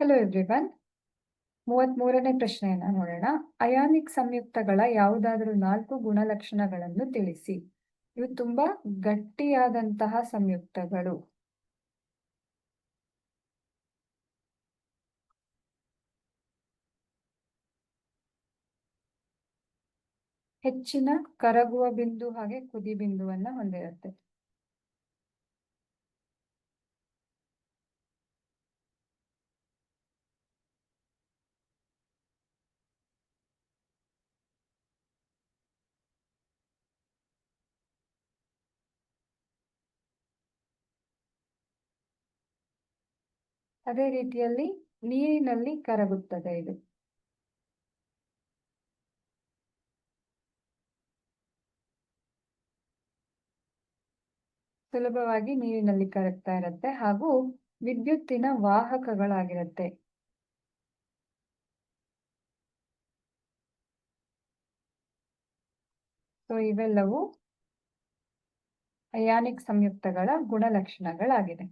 Hello everyone ಮೂವತ್ಮೂರನೇ ಪ್ರಶ್ನೆಯನ್ನ ನೋಡೋಣ. Ionic ಸಂಯುಕ್ತಗಳ ಯಾವುದಾದರೂ ನಾಲ್ಕು ಗುಣಲಕ್ಷಣಗಳನ್ನು ತಿಳಿಸಿ. ಇವು ತುಂಬಾ ಗಟ್ಟಿಯಾದಂತಹ ಸಂಯುಕ್ತಗಳು. ಹೆಚ್ಚಿನ ಕರಗುವ ಬಿಂದು ಹಾಗೆ ಕುದಿ ಬಿಂದುವನ್ನ ಹೊಂದಿರುತ್ತೆ. ಅದೇ ರೀತಿಯಲ್ಲಿ ನೀರಿನಲ್ಲಿ ಕರಗುತ್ತದೆ ಇದು. ಸುಲಭವಾಗಿ ನೀರಿನಲ್ಲಿ ಕರಗ್ತಾ ಇರುತ್ತೆ ಹಾಗೂ ವಿದ್ಯುತ್ತಿನ ವಾಹಕಗಳಾಗಿರುತ್ತೆ. ಸೊ ಇವೆಲ್ಲವೂ ಅಯಾನಿಕ್ ಸಂಯುಕ್ತಗಳ ಗುಣಲಕ್ಷಣಗಳಾಗಿದೆ